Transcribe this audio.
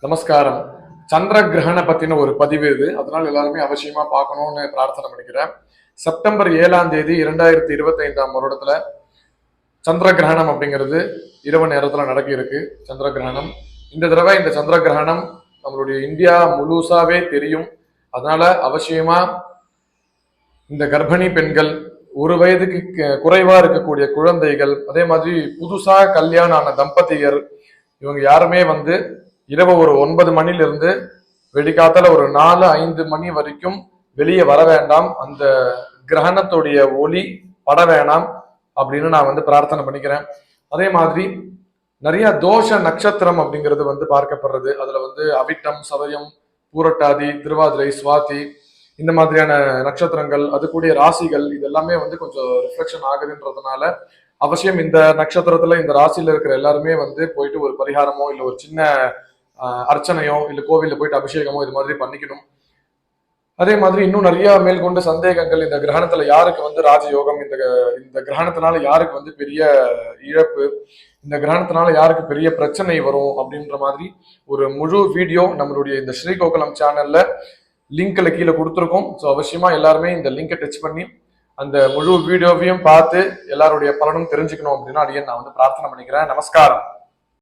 நமஸ்காரம். சந்திர கிரகண பத்தின ஒரு பதிவு இது. அதனால எல்லாருமே அவசியமா பார்க்கணும்னு பிரார்த்தனை பண்ணிக்கிறேன். செப்டம்பர் ஏழாம் தேதி இரண்டாயிரத்தி இருபத்தி ஐந்தாம் வருடத்துல சந்திர கிரகணம் அப்படிங்கிறது இரவு நேரத்துல நடக்க இருக்கு சந்திர கிரகணம் இந்த தடவை இந்த சந்திர கிரகணம் நம்மளுடைய இந்தியா முழுசாவே தெரியும். அதனால அவசியமா இந்த கர்ப்பிணி பெண்கள் ஒரு வயதுக்கு க- குறைவா இருக்கக்கூடிய குழந்தைகள் அதே மாதிரி புதுசா கல்யாணம் ஆன தம்பதியர் இவங்க யாருமே வந்து இரவு ஒரு ஒன்பது மணிலிருந்து வெடிக்காத்தால ஒரு நாலு ஐந்து மணி வரைக்கும் வெளியே வர வேண்டாம். அந்த கிரகணத்துடைய ஒளி பட வேணாம் அப்படின்னு நான் வந்து பிரார்த்தனை பண்ணிக்கிறேன். அதே மாதிரி நிறைய தோஷ நட்சத்திரம் அப்படிங்கிறது வந்து பார்க்கப்படுறது. அதுல வந்து அவிட்டம் சதயம் பூரட்டாதி திருவாதிரை சுவாதி இந்த மாதிரியான நட்சத்திரங்கள் அது கூடிய ராசிகள் இது எல்லாமே வந்து கொஞ்சம் ரிஃப்ளெக்ஷன் ஆகுதுன்றதுனால அவசியம் இந்த நட்சத்திரத்துல இந்த ராசியில இருக்கிற எல்லாருமே வந்து போயிட்டு ஒரு பரிகாரமோ இல்லை ஒரு சின்ன அர்ச்சனையோ இல்லை கோவிலில் போயிட்டு அபிஷேகமோ இது மாதிரி பண்ணிக்கணும். அதே மாதிரி இன்னும் நிறைய மேற்கொண்டு சந்தேகங்கள் இந்த கிரகணத்துல யாருக்கு வந்து ராஜயோகம் இந்த இந்த கிரகணத்தினால யாருக்கு வந்து பெரிய இழப்பு இந்த கிரகணத்தினால யாருக்கு பெரிய பிரச்சனை வரும் அப்படின்ற மாதிரி ஒரு முழு வீடியோ நம்மளுடைய இந்த ஸ்ரீகோகுலம் சேனல்ல லிங்க்ல கீழே கொடுத்துருக்கோம். ஸோ அவசியமா எல்லாருமே இந்த லிங்கை டச் பண்ணி அந்த முழு வீடியோவையும் பார்த்து எல்லாருடைய பலனும் தெரிஞ்சுக்கணும் அப்படின்னா அடியே நான் வந்து பிரார்த்தனை பண்ணிக்கிறேன். நமஸ்காரம்.